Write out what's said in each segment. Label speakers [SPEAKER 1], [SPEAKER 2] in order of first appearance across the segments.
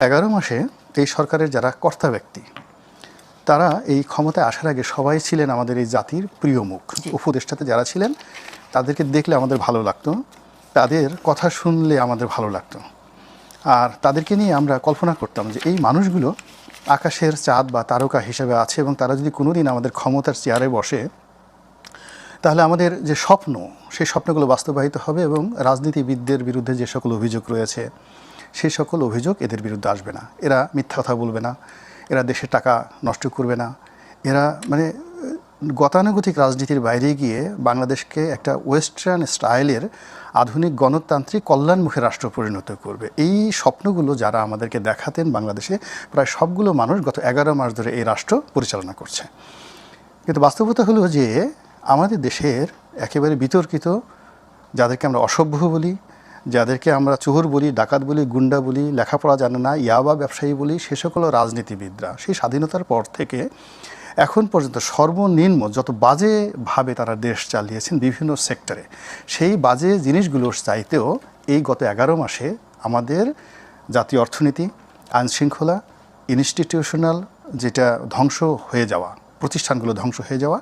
[SPEAKER 1] এগারো মাসে এই সরকারের যারা কর্তা ব্যক্তি তারা এই ক্ষমতায় আসার আগে সবাই ছিলেন আমাদের এই জাতির প্রিয় মুখ। উপদেষ্টাতে যারা ছিলেন তাদেরকে দেখলে আমাদের ভালো লাগতো তাদের কথা শুনলে আমাদের ভালো লাগতো। আর তাদেরকে নিয়ে আমরা কল্পনা করতাম যে এই মানুষগুলো আকাশের চাঁদ বা তারকা হিসেবে আছে এবং তারা যদি কোনোদিন আমাদের ক্ষমতার চেয়ারে বসে তাহলে আমাদের যে স্বপ্ন সেই স্বপ্নগুলো বাস্তবায়িত হবে এবং রাজনীতিবিদদের বিরুদ্ধে যে সকল অভিযোগ রয়েছে সেই সকল অভিযোগ এদের বিরুদ্ধে আসবে না। এরা মিথ্যা কথা বলবে না। এরা দেশের টাকা নষ্ট করবে না। এরা মানে গতানুগতিক রাজনীতির বাইরে গিয়ে বাংলাদেশকে একটা ওয়েস্টার্ন স্টাইলের আধুনিক গণতান্ত্রিক কল্যাণমুখী রাষ্ট্র পরিণত করবে। এই স্বপ্নগুলো যারা আমাদেরকে দেখাতেন বাংলাদেশে, প্রায় সবগুলো মানুষ গত এগারো মাস ধরে এই রাষ্ট্র পরিচালনা করছে। কিন্তু বাস্তবতা হলো যে, আমাদের দেশের একেবারে বিতর্কিত, যাদেরকে আমরা অসভ্য বলি যাদেরকে আমরা চুহুর বলি, ডাকাত বলি, গুন্ডা বলি, লেখাপড়া জানে না, ইয়াবা ব্যবসায়ী বলি, সে সকল রাজনীতিবিদরা। সেই স্বাধীনতার পর থেকে এখন পর্যন্ত সর্বনিম্ন যত বাজেভাবে তারা দেশ চালিয়েছেন বিভিন্ন সেক্টরে, সেই বাজে জিনিসগুলোর চাইতেও এই গত এগারো মাসে আমাদের জাতীয় অর্থনীতি, আইনশৃঙ্খলা, ইনস্টিটিউশনাল যেটা ধ্বংস হয়ে যাওয়া, প্রতিষ্ঠানগুলো ধ্বংস হয়ে যাওয়া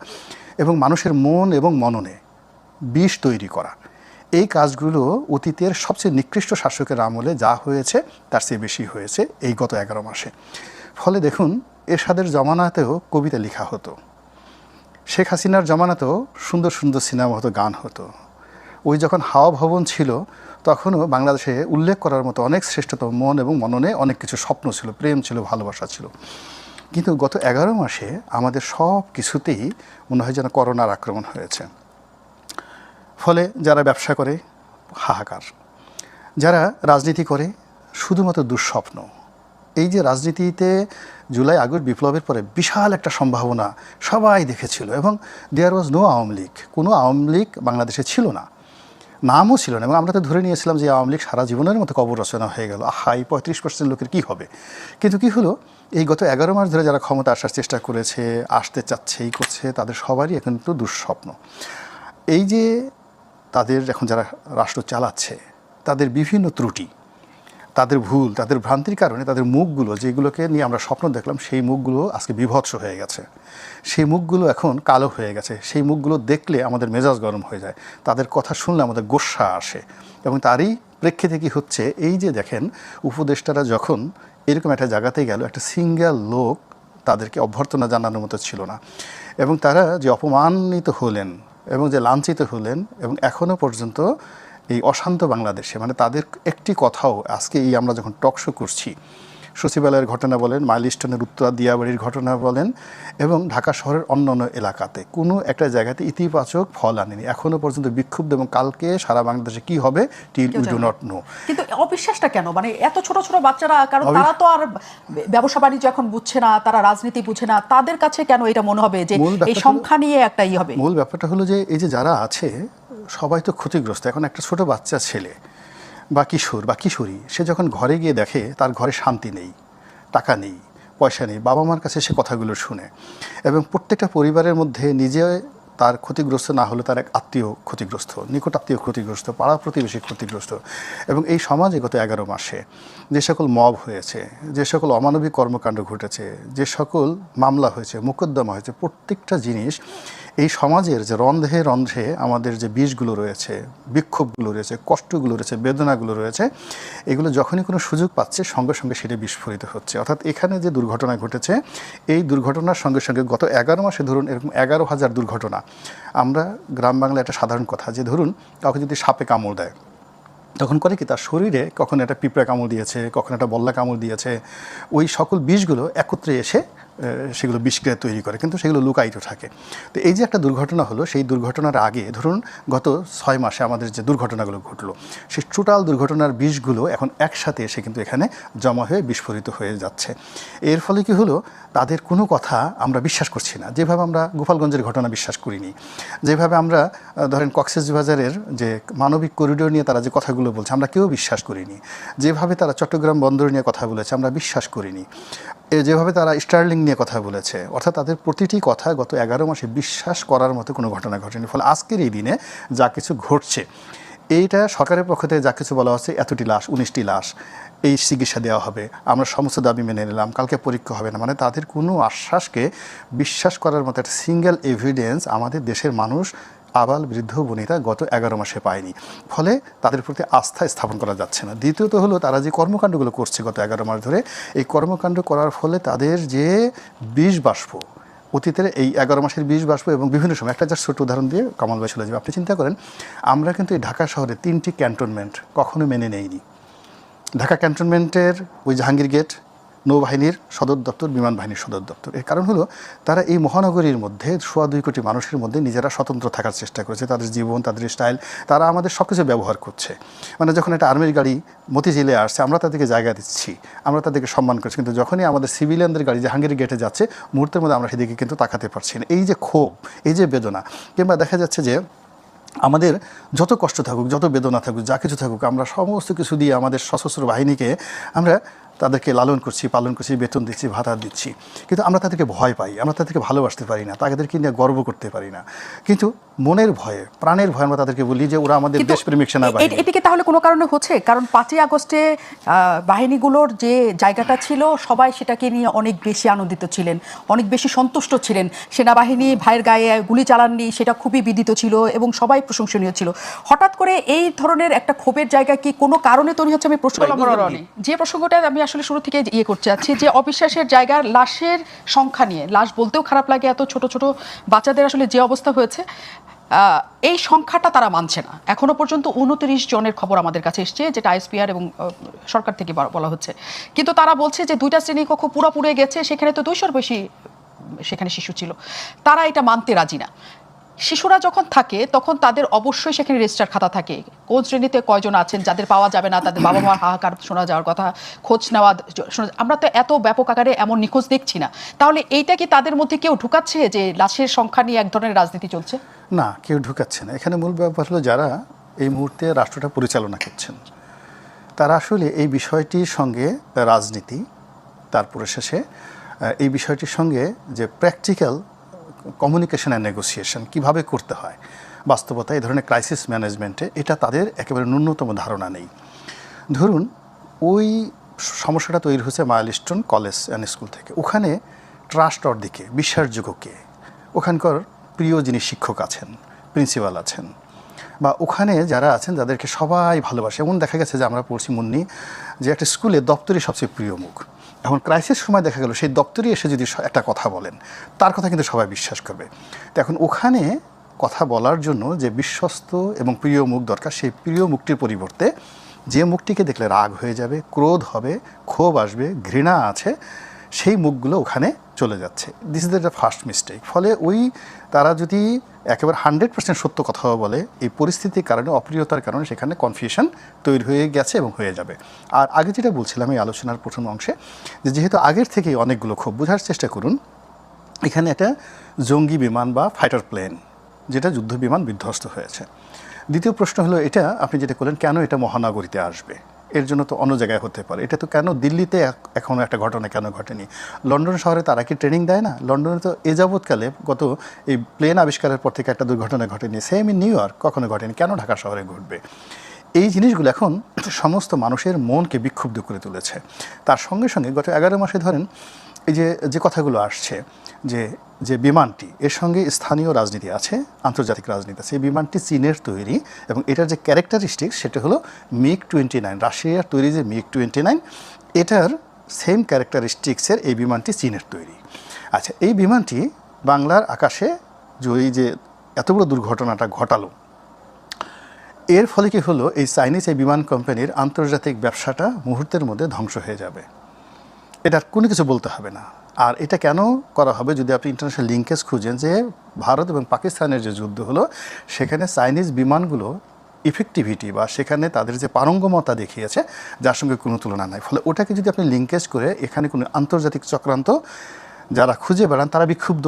[SPEAKER 1] এবং মানুষের মন এবং মননে বিষ তৈরি করা। এই কাজগুলো অতীতের সবচেয়ে নিকৃষ্ট শাসকের আমলে যা হয়েছে, তার চেয়ে বেশি হয়েছে এই গত এগারো মাসে। ফলে দেখুন, এরশাদের জমানাতেও কবিতা লেখা হতো। শেখ হাসিনার জমানাতেও সুন্দর সুন্দর সিনেমা হতো গান হতো। ওই যখন হাওয়া ভবন ছিল, তখনও বাংলাদেশে উল্লেখ করার মতো অনেক শ্রেষ্ঠতম মন এবং মননে অনেক কিছু স্বপ্ন ছিল, প্রেম ছিল, ভালোবাসা ছিল। কিন্তু গত এগারো মাসে আমাদের সব কিছুতেই মনে হয় যেন করোনার আক্রমণ হয়েছে। ফলে যারা ব্যবসা করে, হাহাকার। যারা রাজনীতি করে, শুধুমাত্র দুঃস্বপ্ন। এই যে রাজনীতিতে জুলাই, আগস্ট বিপ্লবের পরে বিশাল একটা সম্ভাবনা সবাই দেখেছিল এবং there was no Awami League. কোনো আওয়ামী লীগ বাংলাদেশে ছিল না। নামও ছিল না এবং আমরা তো ধরে নিয়েছিলাম যে আওয়ামী লীগ সারা জীবনের মতো কবর রচনা হয়ে গেল। হাই পঁয়ত্রিশ পার্সেন্ট লোকের কী হবে? কিন্তু কি হলো? এই গত এগারো মাস ধরে যারা ক্ষমতা আসার চেষ্টা করেছে, আসতে চাচ্ছে, এই করছে, তাদের সবারই এখন কিন্তু দুঃস্বপ্ন। এই যে তাদের এখন যারা রাষ্ট্র চালাচ্ছে, তাদের বিভিন্ন ত্রুটি, তাদের ভুল, তাদের ভ্রান্তির কারণে তাদের মুখগুলো, যেগুলোকে নিয়ে আমরা স্বপ্ন দেখলাম, সেই মুখগুলো আজকে বিভৎস হয়ে গেছে। সেই মুখগুলো এখন কালো হয়ে গেছে। সেই মুখগুলো দেখলে আমাদের মেজাজ গরম হয়ে যায়। তাদের কথা শুনলে আমাদের গোস্সা আসে। এবং তারই প্রেক্ষিতে কি হচ্ছে, এই যে দেখেন, উপদেষ্টারা যখন এরকম একটা জায়গাতে গেল, একটা সিঙ্গেল লোক তাদেরকে অভ্যর্থনা জানানোর মতো ছিল না। এবং তারা যে অপমানিত হলেন এবং যে লাঞ্ছিত হলেন এবং এখনও পর্যন্ত এই অশান্ত বাংলাদেশে মানে তাদের একটি কথাও আজকে এই আমরা যখন টকশো করছি সচিবালয়ের ঘটনা বলেন মাইলস্টোনের উত্তরা দিয়াবাড়ির ঘটনা বলেন এবং ঢাকা শহরের অন্যান্য এলাকাতে। কোনো একটা জায়গাতে ইতিবাচক ফল আনেনি। এখনও পর্যন্ত বিক্ষুব্ধ এবং কালকে সারা বাংলাদেশে কি হবে till we do not know.
[SPEAKER 2] কিন্তু অবিশ্বাসটা কেন? মানে এত ছোট ছোট বাচ্চারা কারণ তারা তো আর ব্যবসা বাণিজ্য এখন বুঝছে না তারা রাজনীতি বুঝে না। তাদের কাছে কেন এটা মনে হবে যে এই সংখ্যা নিয়ে একটা ই হবে?
[SPEAKER 1] মূল ব্যাপারটা হলো যে এই যে যারা আছে সবাই তো ক্ষতিগ্রস্ত। এখন একটা ছোট বাচ্চা ছেলে বা কিশোর, বা কিশোরী, সে যখন ঘরে গিয়ে দেখে তার ঘরে শান্তি নেই, টাকা নেই, পয়সা নেই বাবা মার কাছে সে কথাগুলো শুনে এবং প্রত্যেকটা পরিবারের মধ্যে নিজে তার ক্ষতিগ্রস্ত না হলে তার এক আত্মীয় ক্ষতিগ্রস্ত, নিকট আত্মীয় ক্ষতিগ্রস্ত, পাড়া প্রতিবেশী ক্ষতিগ্রস্ত এবং এই সমাজে গত এগারো মাসে যে সকল মব হয়েছে, যে সকল অমানবিক কর্মকাণ্ড ঘটেছে, যে সকল মামলা হয়েছে, মোকদ্দমা হয়েছে, প্রত্যেকটা জিনিস এই সমাজের যে রন্ধে রন্ধে আমাদের যে বিষগুলো রয়েছে, বিক্ষোভগুলো রয়েছে, কষ্টগুলো রয়েছে, বেদনাগুলো রয়েছে, এগুলো যখনই কোনো সুযোগ পাচ্ছে সঙ্গে সঙ্গে সেটা বিস্ফোরিত হচ্ছে। অর্থাৎ এখানে যে দুর্ঘটনা ঘটেছে, এই দুর্ঘটনার সঙ্গে সঙ্গে গত এগারো মাসে ধরুন এরকম এগারো হাজার দুর্ঘটনা, আমরা গ্রাম বাংলায় একটা সাধারণ কথা যে ধরুন কাউকে যদি সাপে কামড় দেয়, তখন করে কি তার শরীরে কখন একটা পিঁপড়া কামড় দিয়েছে, কখন একটা বল্লা কামড় দিয়েছে, ওই সকল বিষগুলো একত্রে এসে সেগুলো বিষক্রিয়া তৈরি করে, কিন্তু সেগুলো লুকায়িত থাকে। তো এই যে একটা দুর্ঘটনা হলো, সেই দুর্ঘটনার আগে ধরুন গত ছয় মাসে আমাদের যে দুর্ঘটনাগুলো ঘটলো, সেই টোটাল দুর্ঘটনার বিষগুলো এখন একসাথে এসে কিন্তু এখানে জমা হয়ে বিস্ফোরিত হয়ে যাচ্ছে। এর ফলে কি হলো, তাদের কোনো কথা আমরা বিশ্বাস করছি না। যেভাবে আমরা গোপালগঞ্জের ঘটনা বিশ্বাস করিনি, যেভাবে আমরা ধরেন কক্সবাজারের যে মানবিক করিডোর নিয়ে তারা যে কথাগুলো বলছে, আমরা কেউ বিশ্বাস করিনি। যেভাবে তারা চট্টগ্রাম বন্দর নিয়ে কথা বলেছে, আমরা বিশ্বাস করিনি। যেভাবে তারা স্টার্লিং নিয়ে কথা বলেছে, অর্থাৎ তাদের প্রতিটি কথা গত এগারো মাসে বিশ্বাস করার মতো কোনো ঘটনা ঘটেনি। ফলে আজকের এই দিনে যা কিছু ঘটছে, এইটা সরকারের পক্ষ থেকে যা কিছু বলা হচ্ছে, এতটি লাশ, উনিশটি লাশ, এই চিকিৎসা দেওয়া হবে। আমরা সমস্ত দাবি মেনে নিলাম, কালকে পরীক্ষা হবে না। মানে তাদের কোনো আশ্বাসকে বিশ্বাস করার মতো একটা সিঙ্গেল এভিডেন্স আমাদের দেশের মানুষ আবাল বৃদ্ধ বনিতা গত এগারো মাসে পায়নি। ফলে তাদের প্রতি আস্থা স্থাপন করা যাচ্ছে না। দ্বিতীয়ত হলো, তারা যে কর্মকাণ্ডগুলো করছে গত এগারো মাস ধরে, এই কর্মকাণ্ড করার ফলে তাদের যে বিষ বাষ্প, অতীতের এই এগারো মাসের বিষ বাষ্প এবং বিভিন্ন সময়, একটা জাস্ট ছোট উদাহরণ দিয়ে কামাল ভাই চলে আপনি চিন্তা করেন, আমরা কিন্তু এই ঢাকা শহরে তিনটি ক্যান্টনমেন্ট কখনো মেনে নেইনি। ঢাকা ক্যান্টনমেন্টের ওই জাহাঙ্গীর গেট নৌবাহিনীর সদর দপ্তর, বিমান বাহিনীর সদর দপ্তর। এর কারণ হলো, তারা এই মহানগরীর মধ্যে সোয়া দুই কোটি মানুষের মধ্যে নিজেরা স্বতন্ত্র থাকার চেষ্টা করেছে। তাদের জীবন, তাদের স্টাইল তারা আমাদের সব কিছু ব্যবহার করছে। মানে যখন একটা আর্মির গাড়ি মতিঝিলে আসছে, আমরা তাদেরকে জায়গা দিচ্ছি, আমরা তাদেরকে সম্মান করছি, কিন্তু যখনই আমাদের সিভিলিয়ানদের গাড়ি জাহাঙ্গীর গেটে যাচ্ছে, মুহূর্তের মধ্যে আমরা সেদিকে কিন্তু তাকাতে পারছি না। এই যে ক্ষোভ, এই যে বেদনা, কিংবা দেখা যাচ্ছে যে আমাদের যত কষ্ট থাকুক, যত বেদনা থাকুক, যা কিছু থাকুক, আমরা সমস্ত কিছু দিয়ে আমাদের সশস্ত্র বাহিনীকে আমরা তাদেরকে লালন করছি পালন করছি বেতন দিচ্ছি ভাতা দিচ্ছি। কিন্তু আমরা তাদেরকে ভয় পাই আমরা তাদেরকে ভালোবাসতে পারি না তাদেরকে নিয়ে গর্ব করতে পারি না। কিন্তু মনের ভয়ে প্রাণের ভয়ে আমরা তাদেরকে বলি যে ওরা আমাদের দেশপ্রেমিক সেনাবাহিনী।
[SPEAKER 2] এটিকে তাহলে কোনো কারণে হচ্ছে? কারণ পাঁচই আগস্টে বাহিনীগুলোর যে জায়গাটা ছিল সবাই সেটাকে নিয়ে অনেক বেশি আনন্দিত ছিলেন অনেক বেশি সন্তুষ্ট ছিলেন। সেনাবাহিনী ভাইয়ের গায়ে গুলি চালাননি সেটা খুবই বিদিত ছিল এবং সবাই প্রশংসনীয় ছিল। হঠাৎ করে এই ধরনের একটা ক্ষোভের জায়গা কি কোনো কারণে তৈরি হচ্ছে? আমি প্রশ্ন।
[SPEAKER 3] যে প্রসঙ্গটা আমি আসলে শুরু থেকে ইয়ে করতে চাচ্ছি যে অবিশ্বাসের জায়গার লাশের সংখ্যা নিয়ে। লাশ বলতেও খারাপ লাগে, এত ছোট ছোট বাচ্চাদের আসলে যে অবস্থা হয়েছে এই সংখ্যাটা তারা মানছে না। এখনও পর্যন্ত উনত্রিশ জনের খবর আমাদের কাছে এসছে, যেটা আইএসপিআর এবং সরকার থেকে বলা- হচ্ছে। কিন্তু তারা বলছে যে দুইটা শ্রেণীকক্ষ পুরো পুড়ে গেছে, সেখানে তো দুইশোর বেশি, সেখানে শিশু ছিল। তারা এটা মানতে রাজি না। শিশুরা যখন থাকে, তখন তাদের অবশ্যই সেখানে রেজিস্টার খাতা থাকে। কোন শ্রেণীতে কয়জন আছেন, যাদের পাওয়া যাবে না, তাদের বাবা মার হাহাকার শোনা যাওয়ার কথা, খোঁজ নেওয়া আমরা তো এত ব্যাপক আকারে এমন নিখোঁজ দেখছি না। তাহলে এইটা কি তাদের মধ্যে কেউ ঢুকাচ্ছে যে লাশের সংখ্যা নিয়ে এক ধরনের রাজনীতি চলছে?
[SPEAKER 1] না, কেউ ঢুকাচ্ছে না। এখানে মূল ব্যাপার হলো যারা এই মুহূর্তে রাষ্ট্রটা পরিচালনা করছেন, তারা আসলে এই বিষয়টির সঙ্গে রাজনীতি, তারপরে শেষে এই বিষয়টির সঙ্গে যে প্র্যাকটিক্যাল কমিউনিকেশন অ্যান্ড নেগোসিয়েশন কীভাবে করতে হয়? বাস্তবতা এই ধরনের ক্রাইসিস ম্যানেজমেন্টে এটা তাদের একেবারে ন্যূনতম ধারণা নেই। ধরুন, ওই সমস্যাটা তৈরি হয়েছে মাইলস্টোন কলেজ অ্যান্ড স্কুল থেকে। ওখানে ট্রাস্টর দিকে, বিশ্বাসযোগ্য কে? ওখানকার প্রিয় যিনি শিক্ষক আছেন প্রিন্সিপাল আছেন, বা ওখানে যারা আছেন, যাদেরকে সবাই ভালোবাসে। এমন দেখা গেছে যে আমরা পড়ছি মুন্নি, যে একটা স্কুলে দপ্তরই সবচেয়ে প্রিয় মুখ। এখন ক্রাইসিস সময় দেখা গেল, সেই দপ্তরই এসে যদি একটা কথা বলেন, তার কথা কিন্তু সবাই বিশ্বাস করবে। তো এখন ওখানে কথা বলার জন্য যে বিশ্বস্ত এবং প্রিয় মুখ দরকার, সেই প্রিয় মুখটির পরিবর্তে যে মুখটিকে দেখলে রাগ হয়ে যাবে, ক্রোধ হবে, ক্ষোভ আসবে, ঘৃণা আছে সেই মুখগুলো ওখানে চলে যাচ্ছে। This is the first mistake ফলে ওই তারা যদি একেবারে হান্ড্রেড পার্সেন্ট সত্য কথা বলে, এই পরিস্থিতির কারণে, অপ্রিয়তার কারণে সেখানে কনফিউশন তৈরি হয়ে গেছে এবং হয়ে যাবে। আর আগে যেটা বলছিলাম এই আলোচনার প্রথম অংশে, যে যেহেতু আগের থেকেই অনেকগুলো ক্ষোভ, বোঝার চেষ্টা করুন, এখানে একটা জঙ্গি বিমান বা ফাইটার প্লেন যেটা যুদ্ধ বিমান বিধ্বস্ত হয়েছে। দ্বিতীয় প্রশ্ন হলো এটা, আপনি যেটা করলেন, কেন এটা মহানগরীতে আসবে? এর জন্য তো অন্য জায়গায় হতে পারে। এটা তো কেন দিল্লিতে এখনও একটা ঘটনা কেন ঘটেনি? লন্ডন শহরে তারা কি ট্রেনিং দেয় না? লন্ডনে তো এ যাবৎকালে গত এই প্লেন আবিষ্কারের পর থেকে একটা দুর্ঘটনা ঘটেনি। সেম ইন নিউ ইয়র্ক কখনো ঘটেনি। কেন ঢাকা শহরে ঘটবে? এই জিনিসগুলো এখন সমস্ত মানুষের মনকে বিক্ষুব্ধ করে তুলেছে। তার সঙ্গে সঙ্গে গত এগারো মাসে ধরেন এই যে যে কথাগুলো আসছে যে যে বিমানটি, এর সঙ্গে স্থানীয় রাজনীতি আছে, আন্তর্জাতিক রাজনীতি আছে। এই বিমানটি চীনের তৈরি এবং এটার যে ক্যারেক্টারিস্টিক সেটা হলো মিগ টোয়েন্টি নাইন রাশিয়ার তৈরি যে মিগ টোয়েন্টি নাইন এটার সেম ক্যারেক্টারিস্টিক্সের এই বিমানটি চীনের তৈরি। আচ্ছা এই বিমানটি বাংলার আকাশে যে ওই যে এত বড় দুর্ঘটনাটা ঘটালো, এর ফলে কি হলো? এই চাইনিজ এই বিমান কোম্পানির আন্তর্জাতিক ব্যবসাটা মুহূর্তের মধ্যে ধ্বংস হয়ে যাবে। এটার কোনো কিছু বলতে হবে না। আর এটা কেন করা হবে যদি আপনি ইন্টারন্যাশনাল লিঙ্কেজ খুঁজেন যে ভারত এবং পাকিস্তানের যে যুদ্ধ হলো, সেখানে চাইনিজ বিমানগুলো ইফেক্টিভিটি বা সেখানে তাদের যে পারঙ্গমতা দেখিয়েছে, যার সঙ্গে কোনো তুলনা নাই। ফলে ওটাকে যদি আপনি লিঙ্কেজ করে এখানে কোনো আন্তর্জাতিক চক্রান্ত, যারা খুঁজে বেড়ান তারা বিক্ষুব্ধ।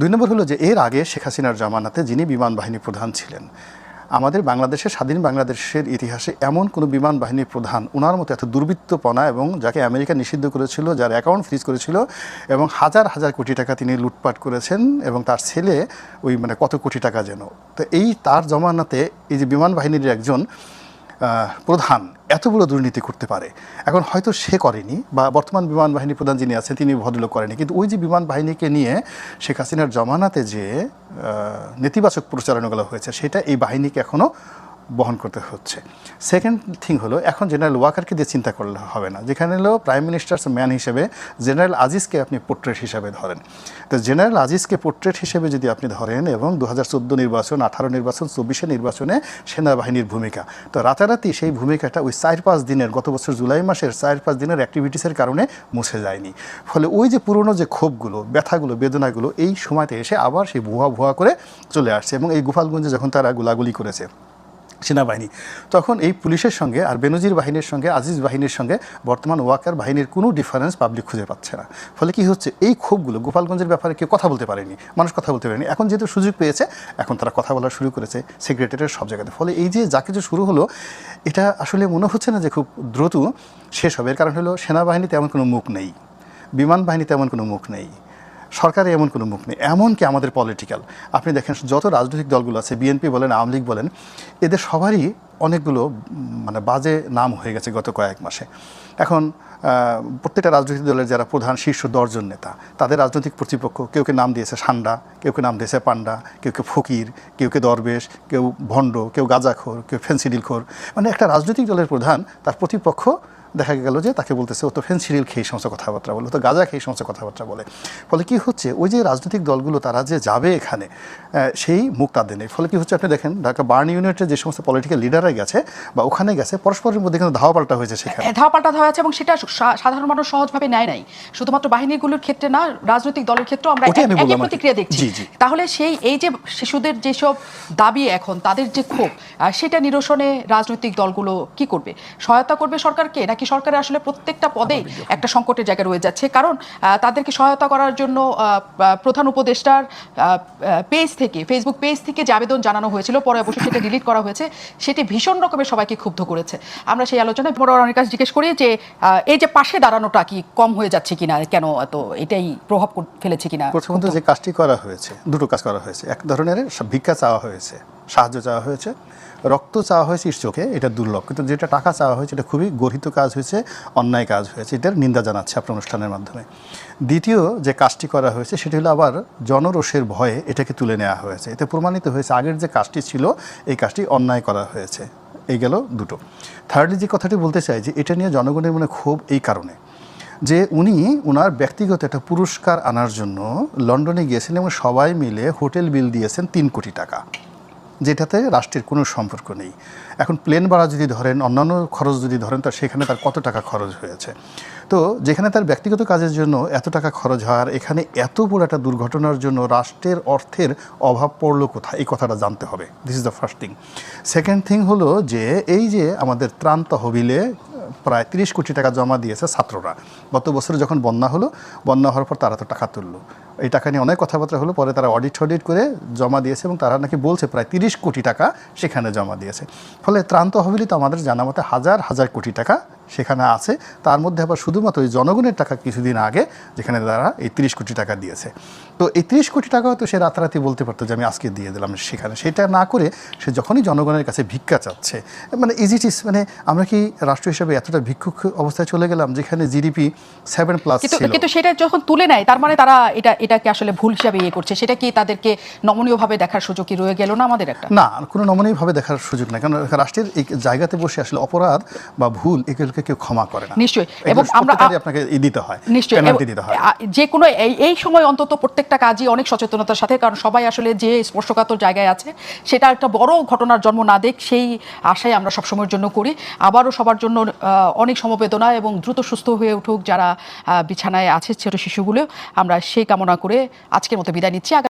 [SPEAKER 1] দুই নম্বর হলো যে এর আগে শেখ হাসিনার জামানাতে যিনি বিমান বাহিনী প্রধান ছিলেন আমাদের বাংলাদেশের স্বাধীন বাংলাদেশের ইতিহাসে এমন কোনো বিমান বাহিনীর প্রধান ওনার মতো এত দুর্বৃত্তপনা এবং যাকে আমেরিকা নিষিদ্ধ করেছিল, যার অ্যাকাউন্ট ফ্রিজ করেছিল এবং হাজার হাজার কোটি টাকা তিনি লুটপাট করেছেন এবং তার ছেলে ওই মানে কত কোটি টাকা যেন। তো এই তার জমানাতে এই যে বিমান বাহিনীর একজন প্রধান এতগুলো দুর্নীতি করতে পারে। এখন হয়তো সে করেনি বা বর্তমান বিমান বাহিনী প্রধান যিনি আছেন তিনি ভদ্রলোক করেনি। কিন্তু ওই যে বিমান বাহিনীকে নিয়ে শেখ হাসিনার জমানাতে যে নেতিবাচক প্রচারণাগুলো হয়েছে, সেটা এই বাহিনীকে এখনও বহন করতে হচ্ছে। সেকেন্ড থিং হলো, এখন জেনারেল ওয়াকারকে দিয়ে চিন্তা করলে হবে না। যেখানে হলো প্রাইম মিনিস্টার্স ম্যান হিসেবে জেনারেল আজিজকে আপনি পোর্ট্রেট হিসেবে ধরেন। তো জেনারেল আজিজকে পোর্ট্রেট হিসেবে যদি আপনি ধরেন এবং দু হাজার চোদ্দ নির্বাচন, আঠারো নির্বাচন, চব্বিশে নির্বাচনে সেনাবাহিনীর ভূমিকা। তো রাতারাতি সেই ভূমিকাটা ওই চার পাঁচ দিনের, গত বছর জুলাই মাসের চার পাঁচ দিনের অ্যাক্টিভিটিসের কারণে মুছে যায়নি। ফলে ওই যে পুরনো যে ক্ষোভগুলো, ব্যথাগুলো, বেদনাগুলো, এই সময়তে এসে আবার সেই ভুয়া ভুয়া করে চলে আসছে এবং এই গোপালগঞ্জে যখন তারা গোলাগুলি করেছে সেনাবাহিনী। তখন এই পুলিশের সঙ্গে আর বেনজির বাহিনীর সঙ্গে, আজিজ বাহিনীর সঙ্গে বর্তমান ওয়াকার বাহিনীর কোনো ডিফারেন্স পাবলিক খুঁজে পাচ্ছে না। ফলে কি হচ্ছে, এই ক্ষোভগুলো গোপালগঞ্জের ব্যাপারে কেউ কথা বলতে পারেনি, মানুষ কথা বলতে পারেনি। এখন যেহেতু সুযোগ পেয়েছে, এখন তারা কথা বলা শুরু করেছে সেক্রেটারির সব জায়গাতে। ফলে এই যে যা কিছু শুরু হলো, এটা আসলে মনে হচ্ছে না যে খুব দ্রুত শেষ হবে। এর কারণ হলো সেনাবাহিনী তেমন কোনো মুখ নেই, বিমান বাহিনী তেমন কোনো মুখ নেই। সরকারে এমন কোনো মুখ নেই, এমনকি আমাদের পলিটিক্যাল আপনি দেখেন, যত রাজনৈতিক দলগুলো আছে, বিএনপি বলেন, আওয়ামী লীগ বলেন, এদের সবারই অনেকগুলো মানে বাজে নাম হয়ে গেছে গত কয়েক মাসে। এখন প্রত্যেকটা রাজনৈতিক দলের যারা প্রধান শীর্ষ দশজন নেতা, তাদের রাজনৈতিক কর্তৃপক্ষ কেউ কে নাম দিয়েছে সান্ডা, কেউ কে নাম দিয়েছে পান্ডা, কেউ কে ফকির, কেউ কে দরবেশ, কেউ ভণ্ড, কেউ গাঁজাখোর, কেউ ফেন্সিডিলখোর। মানে একটা রাজনৈতিক দলের প্রধান, তার প্রতিপক্ষ দেখা গেল যে তাকে বলতেছে ও তো ফেন্সিডিল খেয়ে সমস্ত কথাবার্তা বলে তো গাঁজা খেয়ে সমস্ত কথাবার্তা বলে। ফলে কি হচ্ছে ওই যে রাজনৈতিক দলগুলো তারা যে যাবে এখানে সেই মুখ তাদের নেই। ফলে কি হচ্ছে আপনি দেখেন ঢাকা বার্ন ইউনিটের যে সমস্ত পলিটিক্যাল লিডাররা গেছে বা ওখানে গেছে পরস্পরের মধ্যে কিন্তু ধাওয়া পাল্টা হয়েছে সেখানে।
[SPEAKER 3] ধাওয়া পাল্টা ধাওয়া আছে এবং সেটা সাধারণ মানুষ সহজভাবে নেয় নাই। শুধুমাত্র বাহিনীগুলোর ক্ষেত্রে না রাজনৈতিক দলের ক্ষেত্রেও আমরা একই। প্রতিক্রিয়া দেখছি। তাহলে সেই এই যে শিশুদের যেসব দাবি এখন তাদের যে ক্ষোভ সেটা নিরসনে রাজনৈতিক দলগুলো কি করবে? সহায়তা করবে সরকারকে নাকি সরকারের আসলে প্রত্যেকটা পদেই একটা সংকটের জায়গা রয়ে যাচ্ছে? কারণ তাদেরকে সহায়তা করার জন্য প্রধান উপদেষ্টার পেজ থেকে ফেসবুক পেজ থেকে যে আবেদন জানানো হয়েছিল পরে অবশ্য সেটা ডিলিট করা হয়েছে সেটি ভীষণ রকমের সবাইকে ক্ষুব্ধ করেছে। আমরা সেই আলোচনায় বড় অনেক কাছে জিজ্ঞেস করি যে এই যে পাশে দাঁড়ানোটা কি কম হয়ে যাচ্ছে কিনা কেন এত এটাই প্রভাব ফেলেছে কিনা?
[SPEAKER 1] প্রথমত যে কাজটি করা হয়েছে দুটো কাজ করা হয়েছে। এক ধরনের ভিক্ষা চাওয়া হয়েছে। সাহায্য চাওয়া হয়েছে। রক্ত চাওয়া হয়েছে চোখে, এটা দুর্লভ। কিন্তু যেটা টাকা চাওয়া হয়েছে, এটা খুবই গর্হিত কাজ হয়েছে, অন্যায় কাজ হয়েছে। এটার নিন্দা জানাচ্ছে আপনার অনুষ্ঠানের মাধ্যমে। দ্বিতীয় যে কাজটি করা হয়েছে, সেটি হলো আবার জনরোষের ভয়ে এটাকে তুলে নেওয়া হয়েছে। এতে প্রমাণিত হয়েছে, আগের যে কাজটি ছিল, এই কাজটি অন্যায় করা হয়েছে। এই গেল দুটো। থার্ডলি যে কথাটি বলতে চাই, যে এটা নিয়ে জনগণের মনে ক্ষোভ এই কারণে, যে উনি ওনার ব্যক্তিগত একটা পুরস্কার আনার জন্য লন্ডনে গিয়েছেন এবং সবাই মিলে হোটেল বিল দিয়েছেন তিন কোটি টাকা। যেটাতে রাষ্ট্রের কোনো সম্পর্ক নেই। এখন প্লেন ভাড়া যদি ধরেন, অন্যান্য খরচ যদি ধরেন, তো সেখানে তার কত টাকা খরচ হয়েছে? তো যেখানে তার ব্যক্তিগত কাজের জন্য এত টাকা খরচ হয়, আর এখানে এত বড় একটা দুর্ঘটনার জন্য রাষ্ট্রের অর্থের অভাব পড়ল কোথায়? এই কথাটা জানতে হবে। This is the first thing second thing হলো যে, এই যে আমাদের ত্রাণ তহবিলে প্রায় তিরিশ কোটি টাকা জমা দিয়েছে ছাত্ররা। গত বছর যখন বন্যা হলো, বন্যা হওয়ার পর তারা তো টাকা তুললো। এই টাকা নিয়ে অনেক কথাবার্তা হলো, পরে তারা অডিট অডিট করে জমা দিয়েছে এবং তারা নাকি বলছে প্রায় তিরিশ কোটি টাকা সেখানে জমা দিয়েছে। ফলে ত্রান্ত হবিলি তো আমাদের জানা মতে হাজার হাজার কোটি টাকা সেখানে আছে। তার মধ্যে আবার শুধুমাত্র ওই জনগণের টাকা কিছুদিন আগে যেখানে তারা এই তিরিশ কোটি টাকা দিয়েছে। তো এই তিরিশ কোটি টাকা হয়তো সে রাতারাতি বলতে পারতো যে আমি আজকে দিয়ে দিলাম সেখানে। সেটা না করে সে যখনই জনগণের কাছে ভিক্ষা চাচ্ছে মানে ইজিটিস মানে আমরা কি রাষ্ট্র হিসেবে এতটা ভিক্ষুক অবস্থায় চলে গেলাম যেখানে জিডিপি সেভেন প্লাস
[SPEAKER 3] কিন্তু সেটা যখন তুলে নেয় তার মানে তারা এটা এটাকে আসলে ভুল হিসাবে ইয়ে করছে। সেটা কি তাদেরকে নমনীয়ভাবে দেখার সুযোগ কি রয়ে গেল না আমাদের একটা?
[SPEAKER 1] না কোনো নমনীয়ভাবে দেখার সুযোগ নাই। কারণ রাষ্ট্রের এই জায়গাতে বসে আসলে অপরাধ বা ভুল এগুলোকে কেউ ক্ষমা করে না।
[SPEAKER 3] নিশ্চয়ই। এবং আমরা-
[SPEAKER 1] আপনাকে দিতে হয়
[SPEAKER 3] নিশ্চয়ই।
[SPEAKER 1] পেনাল্টি দিতে হয়।
[SPEAKER 3] যে কোনো এই এই সময় অন্তত প্রত্যেকটা কাজই অনেক সচেতনতার সাথে কারণ সবাই আসলে যে স্পর্শকাতর জায়গায় আছে সেটা একটা বড় ঘটনার জন্ম না দেখ সেই আশাই আমরা সবসময়ের জন্য করি। আবারও সবার জন্য অনেক সমবেদনা এবং দ্রুত সুস্থ হয়ে উঠুক যারা বিছানায় আছে ছোট শিশুগুলো। আমরা সেই কামনা করে আজকের মতো বিদায় নিচ্ছি।